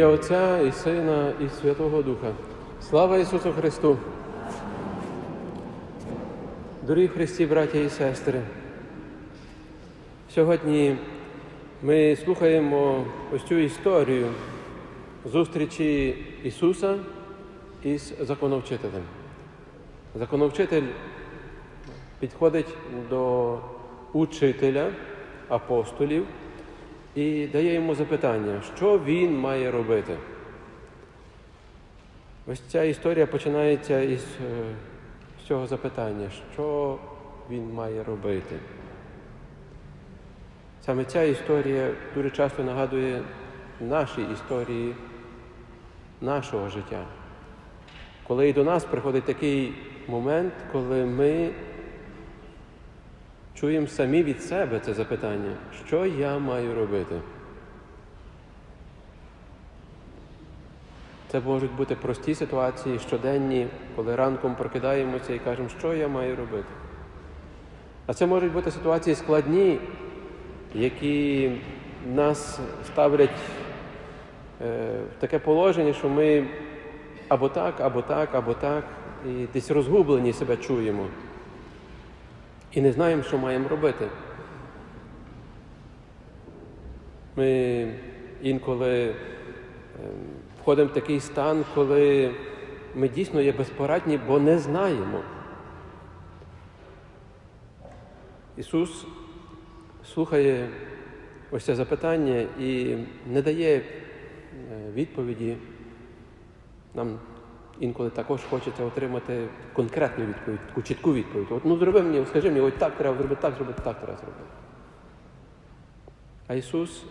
Ім'я Отця і Сина, і Святого Духа. Слава Ісусу Христу! Дорогі Христі, браття і сестри! Сьогодні ми слухаємо ось цю історію зустрічі Ісуса із законовчителем. Законовчитель підходить до учителя апостолів і дає йому запитання, що він має робити. Ось ця історія починається із е, цього запитання, що він має робити. Саме ця історія дуже часто нагадує наші історії нашого життя. Коли і до нас приходить такий момент, коли ми чуємо самі від себе це запитання, що я маю робити? Це можуть бути прості ситуації, щоденні, коли ранком прокидаємося і кажемо, що я маю робити. А це можуть бути ситуації складні, які нас ставлять е, в таке положення, що ми або так, або так, або так, і десь розгублені себе чуємо. І не знаємо, що маємо робити. Ми інколи ем, входимо в такий стан, коли ми дійсно є безпорадні, бо не знаємо. Ісус слухає ось це запитання і не дає е, відповіді. Нам інколи також хочеться отримати конкретну відповідь, таку чітку відповідь. От ну зроби мені, скажи мені, ось так треба зробити, так зробити, так треба зробити. А Ісус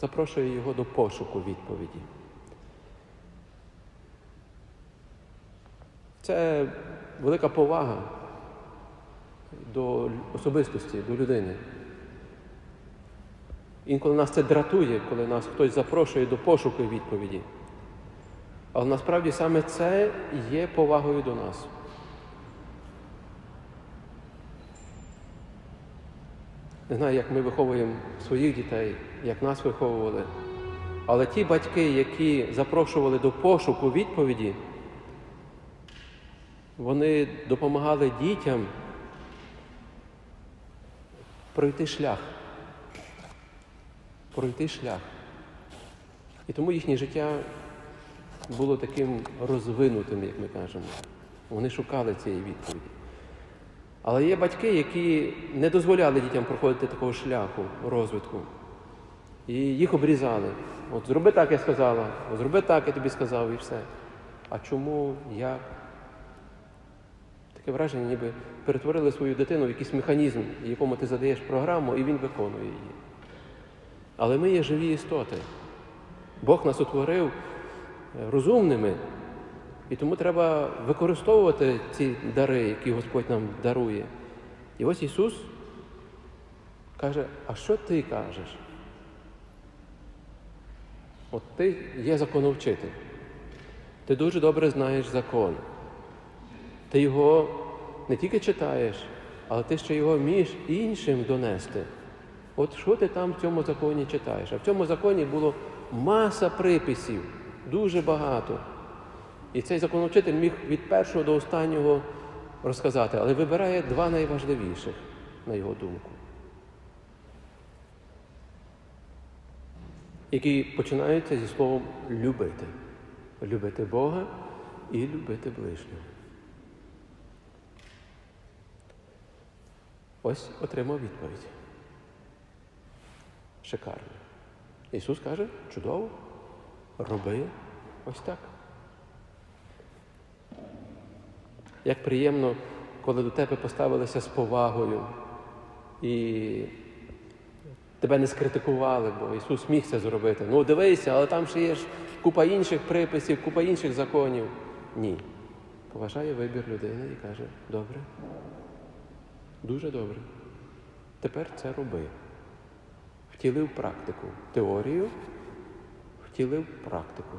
запрошує його до пошуку відповіді. Це велика повага до особистості, до людини. Інколи нас це дратує, коли нас хтось запрошує до пошуку відповіді. Але насправді саме це є повагою до нас. Не знаю, як ми виховуємо своїх дітей, як нас виховували. Але ті батьки, які запрошували до пошуку відповіді, вони допомагали дітям пройти шлях. Пройти шлях. І тому їхнє життя було таким розвинутим, як ми кажемо. Вони шукали цієї відповіді. Але є батьки, які не дозволяли дітям проходити такого шляху розвитку. І їх обрізали. От зроби так, я сказала, от зроби так, я тобі сказав, і все. А чому, як? Таке враження, ніби перетворили свою дитину в якийсь механізм, якому ти задаєш програму, і він виконує її. Але ми є живі істоти. Бог нас утворив е, розумними, і тому треба використовувати ці дари, які Господь нам дарує. І ось Ісус каже, а що ти кажеш? От ти є законовчитель. Ти дуже добре знаєш закон. Ти його не тільки читаєш, але ти ще його вмієш іншим донести. От що ти там в цьому законі читаєш? А в цьому законі було маса приписів, дуже багато. І цей законовчитель міг від першого до останнього розказати, але вибирає два найважливіших, на його думку, які починаються зі словом любити. Любити Бога і любити ближнього. Ось отримав відповідь. Шикарно. Ісус каже, чудово, роби ось так. Як приємно, коли до тебе поставилися з повагою і тебе не скритикували, бо Ісус міг це зробити. Ну, дивися, але там ще є ж купа інших приписів, купа інших законів. Ні. Поважає вибір людини і каже, добре, дуже добре. Тепер це роби. Втілив практику. Теорію, втілив практику.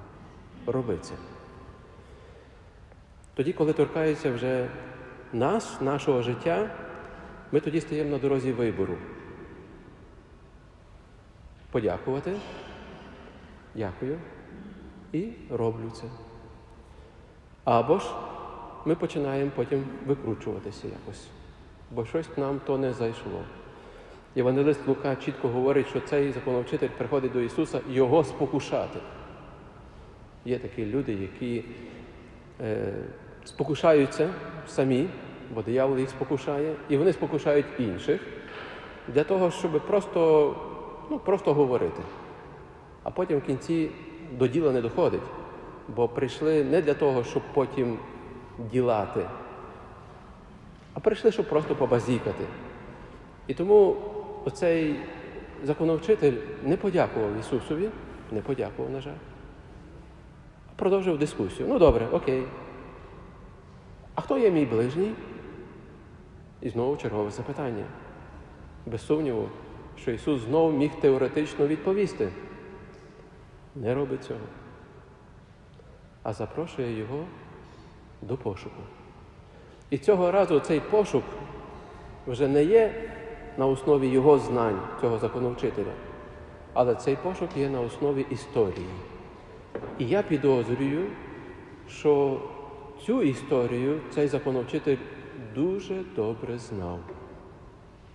Роби це. Тоді, коли торкається вже нас, нашого життя, ми тоді стаємо на дорозі вибору. подякувати. Дякую. І роблю це. Або ж ми починаємо потім викручуватися якось, бо щось нам то не зайшло. Євангелист Лука чітко говорить, що цей законовчитель приходить до Ісуса його спокушати. Є такі люди, які е, спокушаються самі, бо диявол їх спокушає, і вони спокушають інших для того, щоб просто, ну, просто говорити. А потім в кінці до діла не доходить, бо прийшли не для того, щоб потім ділати, а прийшли, щоб просто побазікати. І тому оцей законовчитель не подякував Ісусові, не подякував, на жаль, продовжив дискусію. Ну добре, окей. А хто є мій ближній? І знову чергове запитання. Без сумніву, що Ісус знову міг теоретично відповісти. Не робить цього, а запрошує його до пошуку. І цього разу цей пошук вже не є на основі його знань, цього законовчителя, але цей пошук є на основі історії. І я підозрюю, що цю історію цей законовчитель дуже добре знав.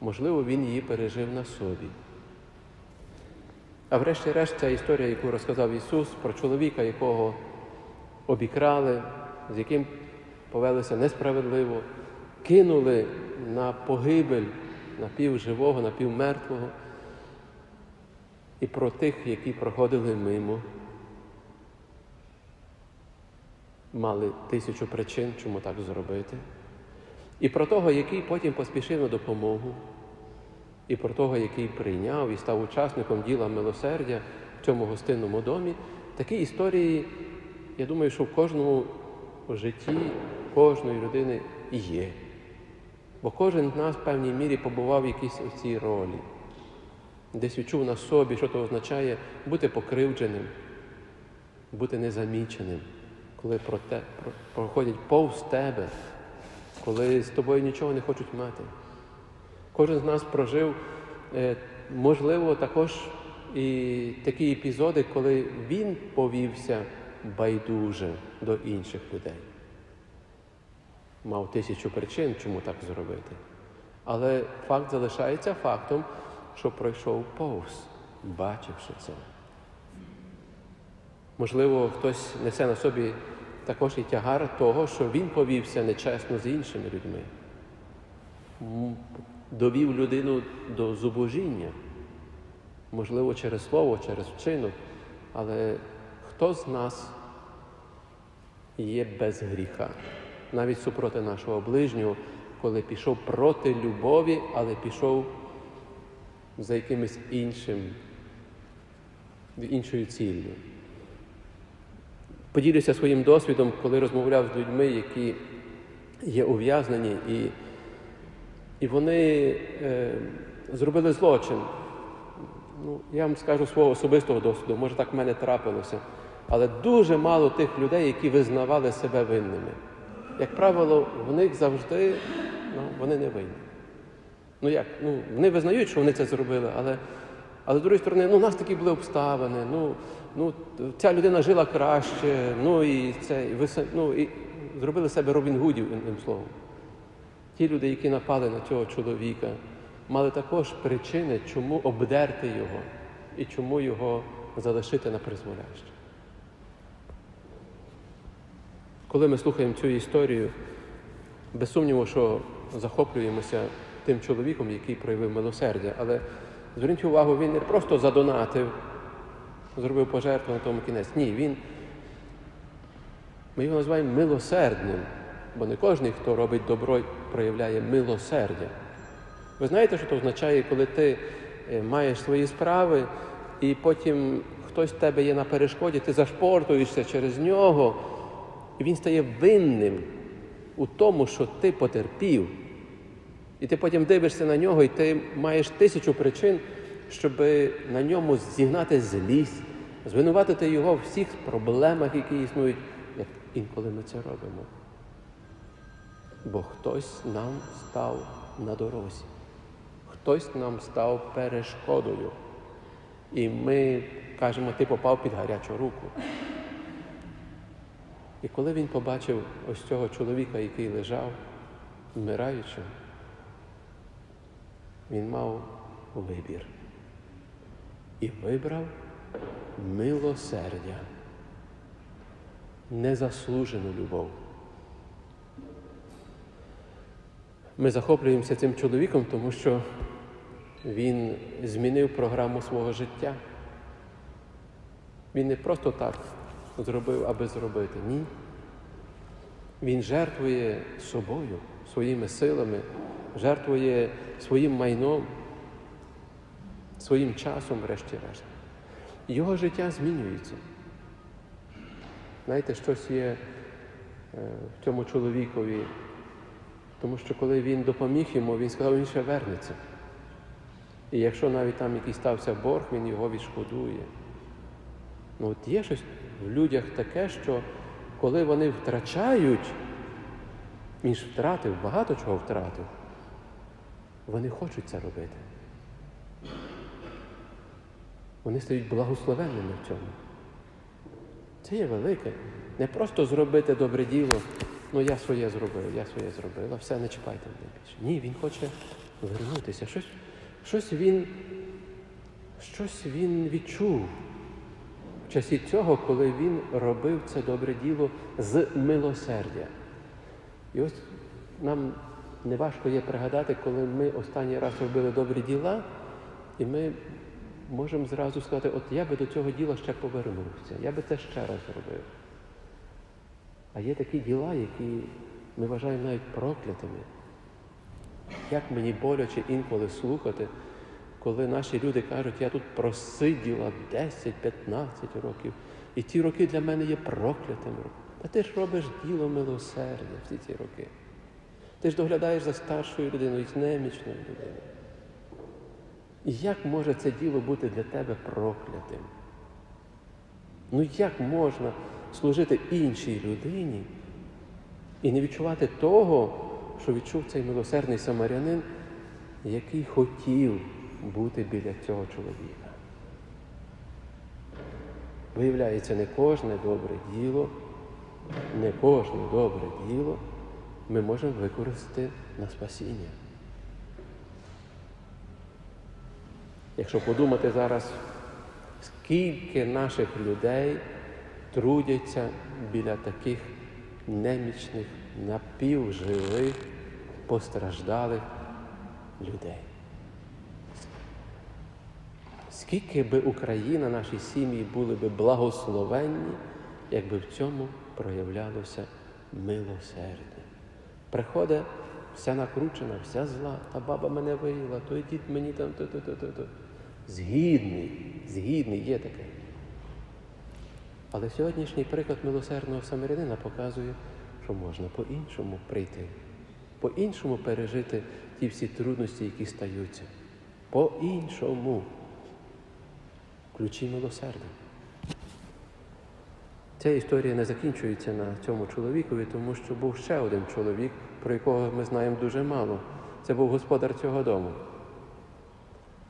Можливо, він її пережив на собі. А врешті-решт ця історія, яку розказав Ісус про чоловіка, якого обікрали, з яким повелися несправедливо, кинули на погибель напівживого, напівмертвого, і про тих, які проходили мимо, мали тисячу причин, чому так зробити, і про того, який потім поспішив на допомогу, і про того, який прийняв і став учасником діла милосердя в цьому гостинному домі, такі історії, я думаю, що в кожному житті кожної людини є. Бо кожен з нас в певній мірі побував в якійсь у цій ролі, десь відчув на собі, що це означає бути покривдженим, бути незаміченим, коли про те, про, проходять повз тебе, коли з тобою нічого не хочуть мати. Кожен з нас прожив, е, можливо, також і такі епізоди, коли він повівся байдуже до інших людей. Мав тисячу причин, чому так зробити. Але факт залишається фактом, що пройшов повз, бачивши це. Можливо, хтось несе на собі також і тягар того, що він повівся нечесно з іншими людьми довів людину до зубожіння, можливо, через слово, через вчинок, але хто з нас є без гріха, навіть супроти нашого ближнього, коли пішов проти любові, але пішов за якимось іншим, іншою ціллю. Поділюся своїм досвідом, коли розмовляв з людьми, які є ув'язнені і і вони е, зробили злочин. Ну, Я вам скажу свого особистого досвіду, може так в мене трапилося. Але дуже мало тих людей, які визнавали себе винними. Як правило, в них завжди ну, вони не винні. Ну як? Ну, Вони визнають, що вони це зробили, але але з другої сторони, ну, у нас такі були обставини, ну, ну, ця людина жила краще, ну і це, і ви, ну, і зробили себе Робін Гудів, одним словом. Ті люди, які напали на цього чоловіка, мали також причини, чому обдерти його і чому його залишити на призволяще. Коли ми слухаємо цю історію, без сумніву, що захоплюємося тим чоловіком, який проявив милосердя, але зверніть увагу, він не просто задонатив, зробив пожертву на тому кінець. Ні, він, ми його називаємо милосердним. Бо не кожен, хто робить добро, проявляє милосердя. Ви знаєте, що це означає, коли ти е, маєш свої справи, і потім хтось в тебе є на перешкоді, ти зашпортуєшся через нього, і він стає винним у тому, що ти потерпів. І ти потім дивишся на нього, і ти маєш тисячу причин, щоб на ньому зігнати злість, звинуватити його в всіх проблемах, які існують, як інколи ми це робимо бо хтось нам став на дорозі, хтось нам став перешкодою. І ми кажемо, ти попав під гарячу руку. І коли він побачив ось цього чоловіка, який лежав, вмираючи, він мав вибір. І вибрав милосердя, незаслужену любов. Ми захоплюємося цим чоловіком, тому що він змінив програму свого життя. Він не просто так зробив, аби зробити. Ні. Він жертвує собою, своїми силами, жертвує своїм майном, своїм часом, врешті-решт. Його життя змінюється. Знаєте, щось є е, в цьому чоловікові, тому що коли він допоміг йому, він сказав, він ще вернеться. І якщо навіть там якийсь стався борг, він його відшкодує. Ну от є щось в людях таке, що коли вони втрачають, він ж втратив, багато чого втратив, вони хочуть це робити. Вони стають благословенними в цьому. Це є велике. Не просто зробити добре діло, ну я своє зробив, я своє зробив, а все, не чіпайте мене більше. Ні, він хоче вернутися. Щось, щось він, щось він відчув в часі цього, коли він робив це добре діло з милосердя. І ось нам неважко є пригадати, коли ми останній раз робили добрі діла, і ми можемо зразу сказати, от я би до цього діла ще повернувся, я би це ще раз зробив. А є такі діла, які ми вважаємо навіть проклятими. Як мені боляче інколи слухати, коли наші люди кажуть, я тут просиділа 10-15 років, і ті роки для мене є проклятими. Та ти ж робиш діло милосердя всі ці роки. Ти ж доглядаєш за старшою людиною, з немічною людиною. І як може це діло бути для тебе проклятим? Ну як можна служити іншій людині і не відчувати того, що відчув цей милосердний самарянин, який хотів бути біля цього чоловіка? Виявляється, не кожне добре діло, не кожне добре діло ми можемо використати на спасіння. Якщо подумати зараз, скільки наших людей трудяться біля таких немічних, напівживих, постраждалих людей. Скільки би Україна, наші сім'ї були би благословенні, якби в цьому проявлялося милосердя. Приходить вся накручена, вся зла, та баба мене виїла, той дід мені там то-то-то-то. Згідний, згідний є таке. Але сьогоднішній приклад милосердного самарянина показує, що можна по-іншому прийти, по-іншому пережити ті всі трудності, які стаються. По-іншому. Ключі милосердя. Ця історія не закінчується на цьому чоловікові, тому що був ще один чоловік, про якого ми знаємо дуже мало. Це був господар цього дому.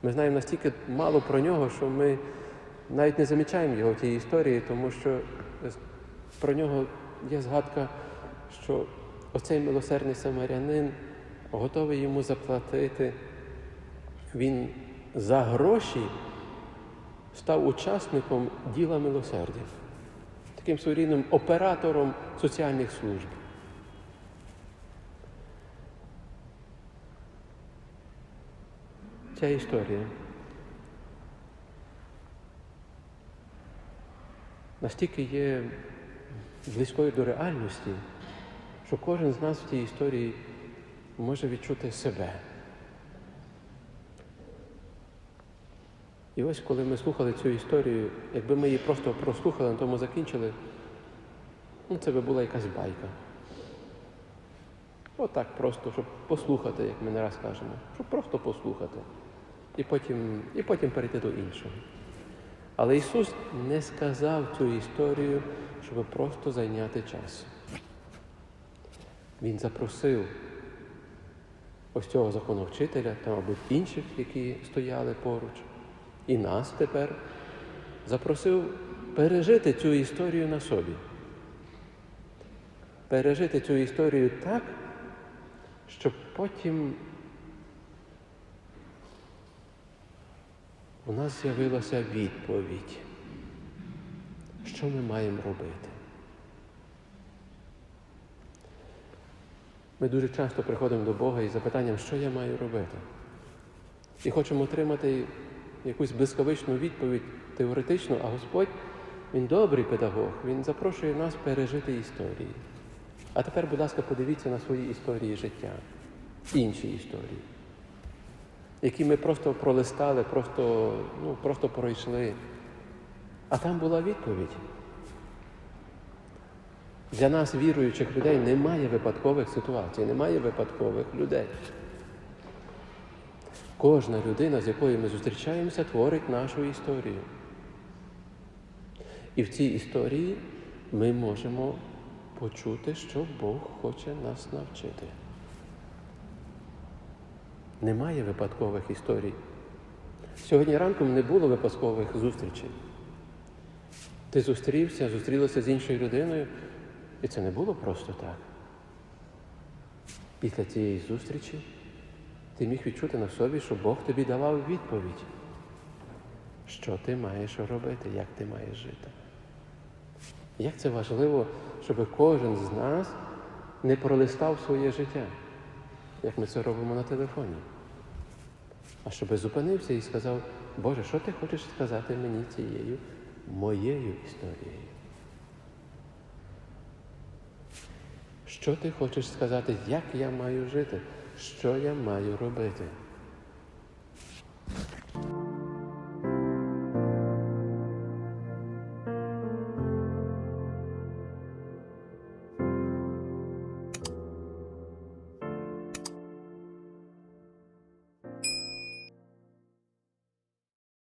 Ми знаємо настільки мало про нього, що ми навіть не замічаємо його в тій історії, тому що про нього є згадка, що оцей милосердний самарянин готовий йому заплатити. Він за гроші став учасником діла милосердя, таким своєрідним оператором соціальних служб. Ця історія настільки є близькою до реальності, що кожен з нас в цій історії може відчути себе. І ось коли ми слухали цю історію, якби ми її просто прослухали, на тому закінчили, ну це би була якась байка. Отак просто, щоб послухати, як ми не раз кажемо, щоб просто послухати. І потім, і потім перейти до іншого. Але Ісус не сказав цю історію, щоб просто зайняти час. Він запросив ось цього законовчителя та, мабуть, інших, які стояли поруч, і нас тепер запросив пережити цю історію на собі. Пережити цю історію так, щоб потім у нас з'явилася відповідь, що ми маємо робити. Ми дуже часто приходимо до Бога із запитанням, що я маю робити. І хочемо отримати якусь блискавичну відповідь теоретично, а Господь, Він добрий педагог, Він запрошує нас пережити історії. А тепер, будь ласка, подивіться на свої історії життя, інші історії, які ми просто пролистали, просто, ну, просто пройшли. А там була відповідь. Для нас, віруючих людей, немає випадкових ситуацій, немає випадкових людей. Кожна людина, з якою ми зустрічаємося, творить нашу історію. І в цій історії ми можемо почути, що Бог хоче нас навчити. Немає випадкових історій. Сьогодні ранком не було випадкових зустрічей. Ти зустрівся, зустрілася з іншою людиною, і це не було просто так. Після цієї зустрічі ти міг відчути на собі, що Бог тобі давав відповідь, що ти маєш робити, як ти маєш жити. Як це важливо, щоб кожен з нас не пролистав своє життя, як ми це робимо на телефоні, а щоб зупинився і сказав, Боже, що ти хочеш сказати мені цією моєю історією? Що ти хочеш сказати, як я маю жити, що я маю робити?